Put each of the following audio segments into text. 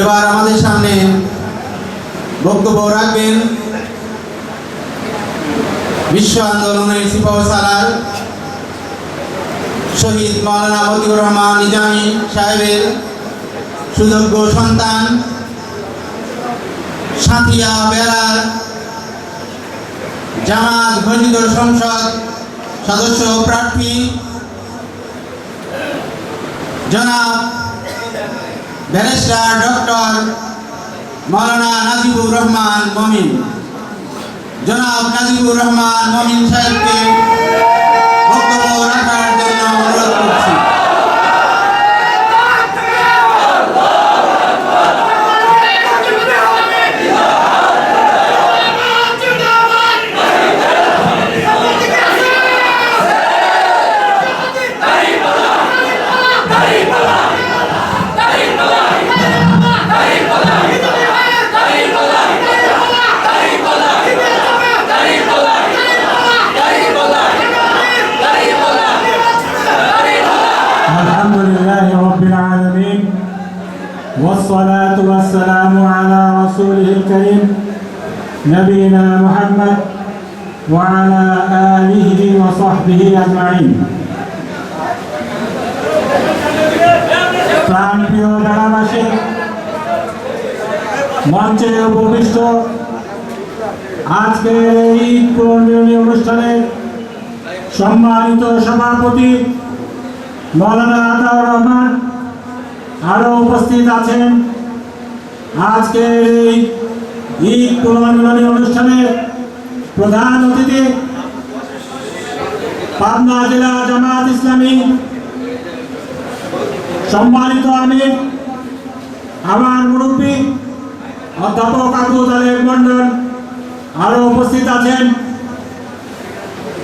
এবার আমাদের সামনে বক্তব্য রাখবেন বিশ্ব আন্দোলনের সিপাহ শহীদ মৌলানা মতিউর রহমান নিজামী সাহেবের সুযোগ্য সন্তান, সাথিয়া বেড়ার জামাত ঘোষিত সংসদ সদস্য প্রার্থী, জনাব ব্যারিস্টার ডক্টর মৌলানা নাজিবুর রহমান মমিন। জনাব নাজিবুর রহমান মমিন সাহেবকে والصلاة والسلام على رسوله الكريم نبينا محمد وعلى آله وصحبه أجمعين প্রাণপ্রিয় মেলাবাসী মঞ্চে উপবিষ্ট আজকের এই পুরনির্ণী অনুষ্ঠানের সম্মানিত সভাপতি মৌলানা আতাউর রহমান আরও উপস্থিত আছেন। আজকের এই ঈদ পুনর্মিলনী অনুষ্ঠানের প্রধান অতিথি পাবনা জেলা জামাত ইসলামী সম্মানিত আমি আমার মুরব্বী অধ্যাপক আবু তালেব মন্ডল আরও উপস্থিত আছেন।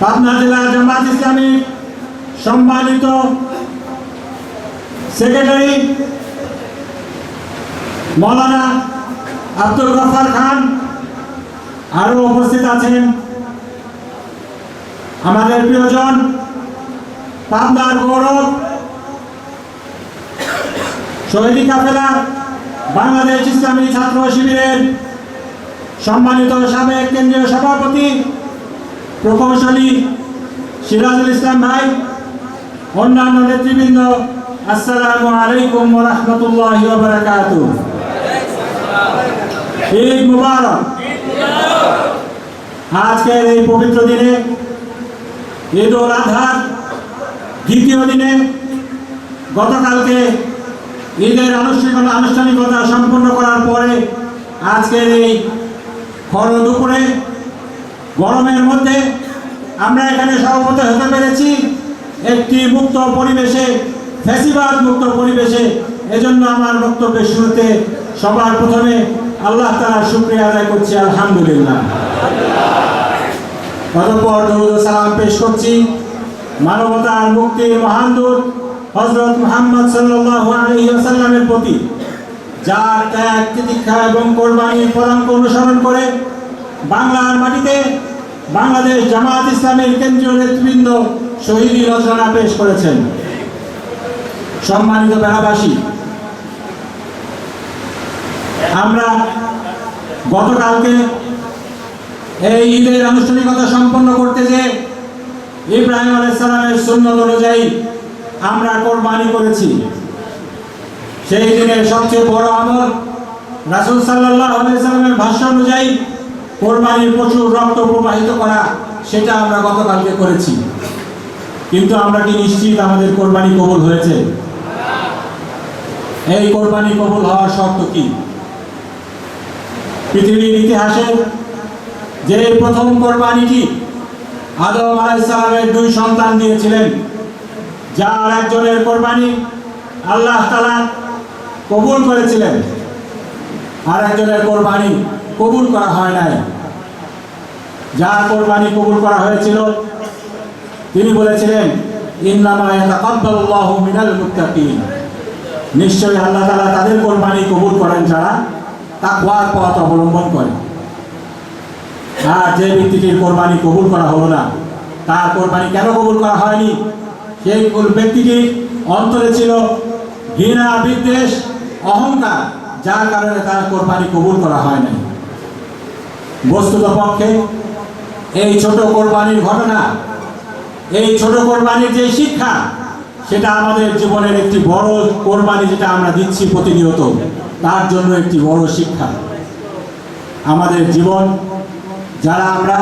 পাবনা জেলা জামাত ইসলামী সম্মানিত সেক্রেটারি মৌলানা আব্দুল গফার খান আরও উপস্থিত আছেন। আমাদের প্রিয়জন পাবনার গৌরব, শহীদি কাফেলা, বাংলাদেশ ইসলামী ছাত্র শিবিরের সম্মানিত সাবেক কেন্দ্রীয় সভাপতি, প্রকৌশলী সিরাজুল ইসলাম ভাই, অন্যান্য নেতৃবৃন্দ আসসালামু আলাইকুম রহমতুল্লাহ বারাকাত ঈদ মুবারক। আজকের এই পবিত্র দিনে ঈদ উল আজহার দ্বিতীয় দিনে গতকালকে ঈদের আনুষ্ঠানিকতা আনুষ্ঠানিকতা সম্পন্ন করার পরে আজকের এই খর দুপুরে, গরমের মধ্যে আমরা এখানে সভাপতি হতে পেরেছি একটি মুক্ত পরিবেশে ফ্যাসিবাদ মুক্ত পরিবেশে, এজন্য আমার বক্তব্যের শুরুতে সবার প্রথমে আল্লাহ তাআলার শুক্রিয়া আদায় করছি, আলহামদুলিল্লাহ। অতঃপর দরুদ সালাম পেশ করছি। মানবতার মুক্তির মহান দূত হজরত মুহাম্মদ সাল্লাল্লাহু আলাইহি প্রতি, যার ত্যাগ, তিতিক্ষা এবং কোরবানির পদাঙ্ক অনুসরণ করে বাংলার মাটিতে বাংলাদেশ জামাত ইসলামের কেন্দ্রীয় নেতৃবৃন্দ শহীদী রচনা পেশ করেছেন। সম্মানিত বেড়াবাসী আমরা গতকালকে এই ঈদের আনুষ্ঠানিকতা সম্পন্ন করতে যে ইব্রাহিম আলাইসালামের সুন্নত অনুযায়ী আমরা কোরবানি করেছি, সেই দিনের সবচেয়ে বড় আমল রাসুল সাল্লাহ আলাইসালামের ভাষ্য অনুযায়ী কোরবানির প্রচুর রক্ত প্রবাহিত করা, সেটা আমরা গতকালকে করেছি। কিন্তু আমরা কি নিশ্চিত আমাদের কোরবানি কবুল হয়েছে? এই কোরবানি কবুল হওয়ার শর্ত কি? পৃথিবীর ইতিহাসে যে প্রথম কোরবানিটি আদম আলাইসালামের দুই সন্তান দিয়েছিলেন, যার একজনের কোরবানি আল্লাহ তালা কবুল করেছিলেন, আর একজনের কোরবানি কবুল করা হয় নাই। যার কোরবানি কবুল করা হয়েছিল, তিনি বলেছিলেন, ইন্নামা ইয়াতাকাব্বালুল্লাহু মিনাল মুত্তাকিন। নিশ্চয়ই আল্লাহ তাআলা তাদের কোরবানি কবুল করেন যারা তাকওয়ার পথ অবলম্বন করে। আর যে ব্যক্তিটির কোরবানি কবুল করা হলো না, তার কোরবানি কেন কবুল করা হয়নি? সেই ব্যক্তিটির অন্তরে ছিল ঘৃণা, বিদ্বেষ, অহংকার, যার কারণে তার কোরবানি কবুল করা হয় নাই। বস্তুত পক্ষে এই ছোট কোরবানির ঘটনা, এই ছোট কোরবানির যে শিক্ষা সেটা আমাদের জীবনের একটি বড় কোরবানি যেটা আমরা দিচ্ছি প্রতিনিয়ত। তার জন্য একটি বড় শিক্ষা। আমাদের জীবন, যারা আমরা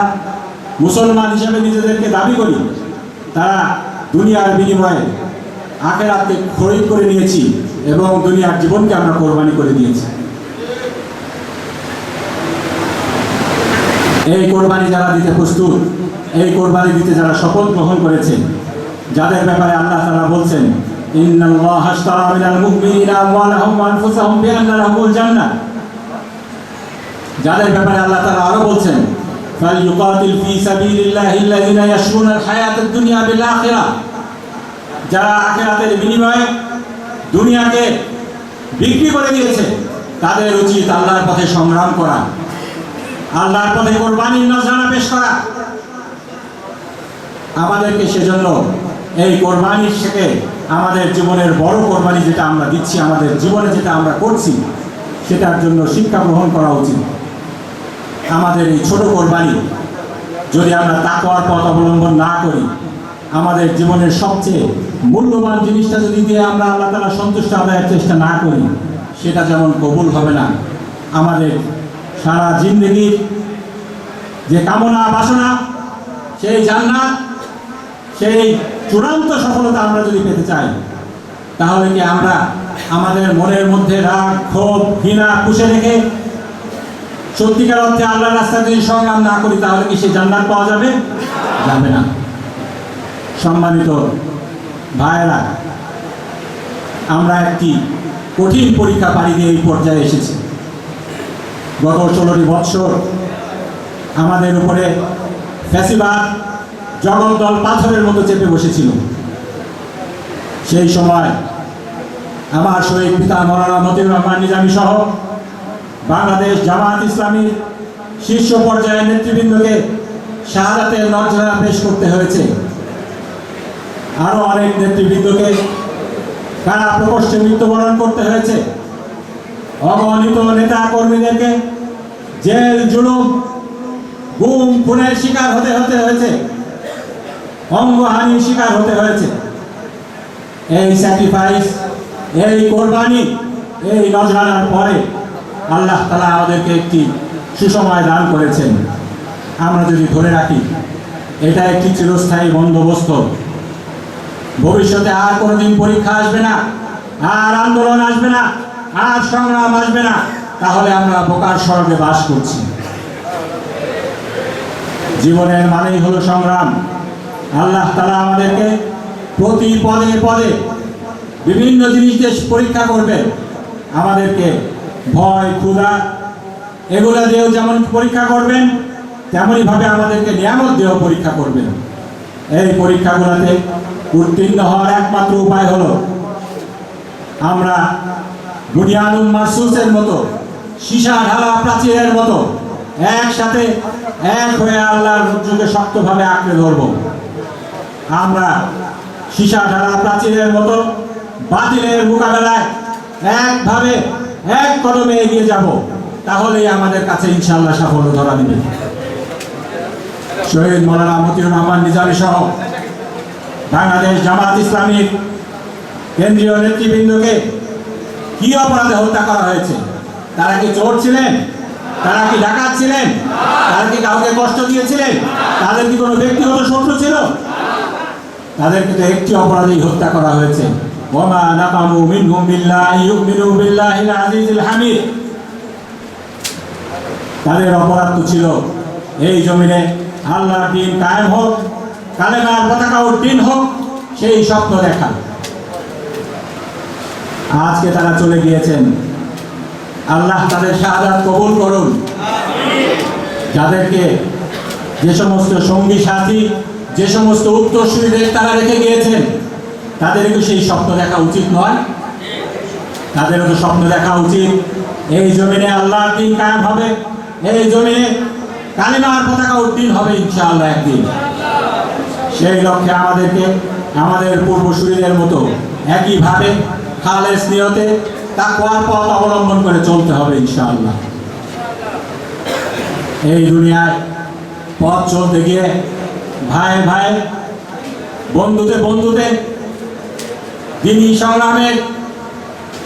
মুসলমান হিসেবে নিজেদেরকে দাবি করি, তারা দুনিয়ার বিনিময়ে আখেরাতকে খরিদ করে নিয়েছি এবং দুনিয়ার জীবনকে আমরা কোরবানি করে দিয়েছি। এই কোরবানি যারা দিতে প্রস্তুত, এই কোরবানি দিতে যারা শপথ গ্রহণ করেছেন যাদের ব্যাপারে আল্লাহ তাআলা বলছেন যাদের ব্যাপারে আল্লাহ তাআলা আরও বলছেন যারা বিনিময়ে দুনিয়াকে বিক্রি করে দিয়েছে, তাদের উচিত আল্লাহর পথে সংগ্রাম করা, আল্লাহর পথে কোরবানির নজরানা পেশ করা। আমাদেরকে সেজন্য এই কোরবানির থেকে আমাদের জীবনের বড় কোরবানি যেটা আমরা দিচ্ছি, আমাদের জীবনে যেটা আমরা করছি, সেটার জন্য শিক্ষা গ্রহণ করা উচিত। আমাদের এই ছোট কোরবানি যদি আমরা তাকওয়ার পথ অবলম্বন না করি, আমাদের জীবনের সবচেয়ে মূল্যবান জিনিসটা যদি দিয়ে আমরা আল্লাহ তালা সন্তুষ্ট আদায়ের চেষ্টা না করি, সেটা যেমন কবুল হবে না। আমাদের সারা জিন্দগির যে কামনা বাসনা, সেই জান্নাত, সেই চূড়ান্ত সফলতা আমরা যদি পেতে চাই, তাহলে কি আমরা আমাদের মনের মধ্যে রাগ, ক্ষোভ, ঘৃণা পুষে রেখে সত্যিকার অর্থে আল্লাহর রাস্তায় যদি সংগ্রাম না করি, তাহলে কি সে জান্নাত পাওয়া যাবে? যাবে না। সম্মানিত ভাইয়েরা, আমরা একটি কঠিন পরীক্ষা পাড়ি দিয়ে এই পর্যায়ে এসেছি। গত ষোলোটি বৎসর আমাদের উপরে ফ্যাসিবাদ জগদ্দল পাথরের মতো চেপে বসেছিল। সেই সময় আমার শহীদ পিতা মৌলানা মতিউর রহমান নিজামী সহ বাংলাদেশ জামাত ইসলামীর শীর্ষ পর্যায়ের নেতৃবৃন্দকে শাহাদাতের নজরা পেশ করতে হয়েছে। আরও অনেক নেতৃবৃন্দকে কারা প্রকোষ্ঠে মৃত্যুবরণ করতে হয়েছে। অগণিত নেতা কর্মীদেরকে জেল, জুলুম, গুম, খুনের শিকার হতে হতে হয়েছে। অঙ্গহানির শিকার হতে হয়েছে। এই স্যাক্রিফাইস এই কোরবানি, এই নজরানার পরে আল্লাহ তালা আমাদেরকে একটি সুসময় দান করেছেন। আমরা যদি ধরে রাখি, এটা একটি চিরস্থায়ী বন্দোবস্ত। ভবিষ্যতে আর কোনোদিন পরীক্ষা আসবে না, আর আন্দোলন আসবে না, আর সংগ্রাম আসবে না, তাহলে আমরা বোকার স্বর্গে বাস করছি। জীবনের মানেই হলো সংগ্রাম। আল্লাহ তালা আমাদেরকে প্রতি পদে পদে বিভিন্ন জিনিস দিয়ে পরীক্ষা করবে আমাদেরকে ভয়, ক্ষুধা, এগুলো দিয়েও যেমন পরীক্ষা করবেন, তেমনইভাবে আমাদেরকে নিয়ামত দিয়েও পরীক্ষা করবেন। এই পরীক্ষাগুলোতে উত্তীর্ণ হওয়ার একমাত্র উপায় হলো, আমরা বুনিয়ানুম মাসুসের মতো, সীসা ঢালা প্রাচীরের মতো, একসাথে এক হয়ে আল্লাহর যুগে শক্তভাবে আঁকড়ে ধরব। আমরা সীসা ঢালা প্রাচীরের মতো বাতিলের মোকাবেলায় একভাবে এক কদমে এগিয়ে যাব। তাহলেই আমাদের কাছে ইনশাআল্লাহ সাফল্য ধরা দিবে। শহীদ মৌলানা মতিউর রহমান নিজামী সহ বাংলাদেশ জামাত ইসলামীর কেন্দ্রীয় নেতৃবৃন্দকে কি অপরাধে হত্যা করা হয়েছে? তারা কি চোর ছিলেন? তারা কি ডাকাত ছিলেন? তারা কি কাউকে কষ্ট দিয়েছিলেন? তাদের কি কোনো ব্যক্তিগত শত্রু ছিল? তাদেরকে তো একটি অপরাধেই হত্যা করা হয়েছে। ওমা নাকামু মিনহুম বিল্লাহি ইউমিনু বিল্লাহিল আজিজিল হামিদ। তাদের অপরাধ তো ছিল এই জমিনে আল্লাহ দিন কায়েম হোক কালেমার পতাকা উদ্দিন হোক সেই স্বপ্ন দেখা। আজকে তারা চলে গিয়েছেন। আল্লাহ তাদের শাহাদাত কবুল করুন। যাদেরকে যে সমস্ত সঙ্গী সাথী যে সমস্ত উত্তরসূরিদের তারা রেখে গিয়েছেন, তাদেরকে সেই স্বপ্ন দেখা উচিত নয়। তাদেরও তো স্বপ্ন দেখা উচিত। এই জমিনে আল্লাহর দিন কায়েম হবে। এই জমিনে কালিমার পতাকা উদ্দিন হবে ইনশাআল্লাহ একদিন। সেই লক্ষ্যে আমাদেরকে, আমাদের পূর্বসূরীদের মতো একইভাবে খালেস নিয়তে তাকওয়ার পথ অবলম্বন করে চলতে হবে ইনশাআল্লাহ। এই দুনিয়ায় পথ চলতে গিয়ে ভাই ভাই, বন্ধুতে বন্ধুতে দিনী সংগ্রামে,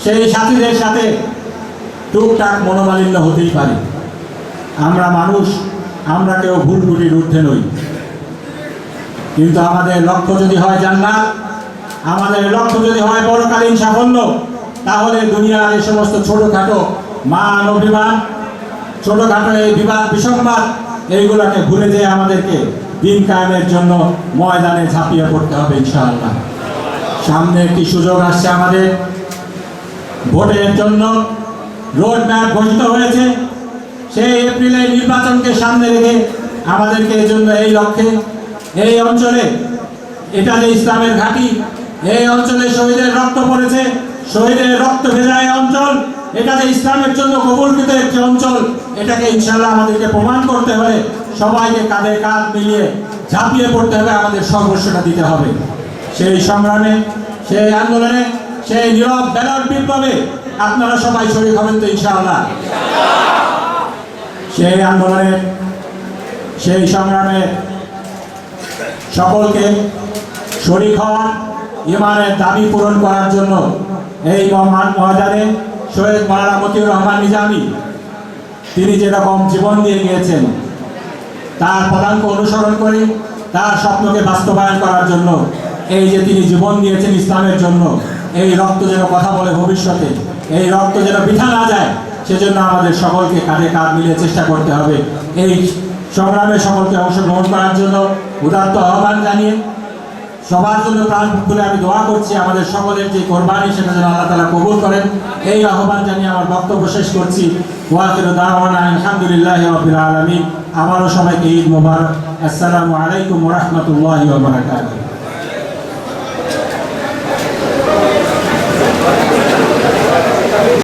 সেই সাথীদের সাথে টুকটাক মনোমালিন্য হতেই পারে। আমরা মানুষ, আমরা কেউ ভুল ত্রুটির ঊর্ধ্বে নই। কিন্তু আমাদের লক্ষ্য যদি হয় জান্নাত, আমাদের লক্ষ্য যদি হয় বড়কালীন সাফল্য, তাহলে দুনিয়ার এই সমস্ত ছোটখাটো মান অভিমান, ছোটোখাটো এই বিবাদ, বিসংবাদ, এইগুলোকে ভুলে যেয়ে আমাদেরকে দিন কায়েমের জন্য ময়দানে ঝাঁপিয়ে পড়তে হবে ইনশাআল্লাহ। সামনে একটি সুযোগ আসছে আমাদের। ভোটের জন্য রোড ম্যাপ ঘোষিত হয়েছে। সেই এপ্রিলের নির্বাচনকে সামনে রেখে আমাদেরকে এই জন্য এই লক্ষ্যে এই অঞ্চলে এটা যে ইসলামের ঘাঁটি, এই অঞ্চলে শহীদের রক্ত পড়েছে। শহীদের রক্ত ভেজা অঞ্চল, এটা যে ইসলামের জন্য কবুলকৃত একটি অঞ্চল, এটাকে ইনশাল্লাহ আমাদেরকে প্রমাণ করতে হলে সবাইকে কাঁধে কাঁধ মিলিয়ে ঝাঁপিয়ে পড়তে হবে, আমাদের সর্বস্বটা দিতে হবে। সেই সংগ্রামে, সেই আন্দোলনে, সেই নীরব ব্যালট বিপ্লবে আপনারা সবাই শরীর হবেন তো ইনশাআল্লাহ। সেই আন্দোলনে, সেই সংগ্রামে সকলকে শরিক হওয়ার, ইমানের দাবি পূরণ করার জন্য এই মহান মহাজারে শহীদ মারানা মতিউর রহমান নিজামী, তিনি যেরকম জীবন দিয়ে গিয়েছেন তার পদাঙ্ক অনুসরণ করে, তার স্বপ্নকে বাস্তবায়ন করার জন্য, এই যে তিনি জীবন দিয়েছেন ইসলামের জন্য, এই রক্ত যেন কথা বলে ভবিষ্যতে, এই রক্ত যেন বৃথা না যায়, সেজন্য আমাদের সকলকে কাঁধে কাঁধ মিলিয়ে চেষ্টা করতে হবে। এই সংগ্রামে সকলকে অংশগ্রহণ করার জন্য উদাত্ত আহ্বান জানিয়ে সবার জন্য প্রাণ খুলে আমি দোয়া করছি, আমাদের সকলের যে কোরবানি, সেটা যেন আল্লাহ তালা কবুল করেন। এই আহ্বান জানিয়ে আমার বক্তব্য শেষ করছি। ওয়াকির আলহামদুলিল্লাহ রবিল সবাইকে ঈদ মোবারক। আসসালামু আলাইকুম রহমতুল্লাহ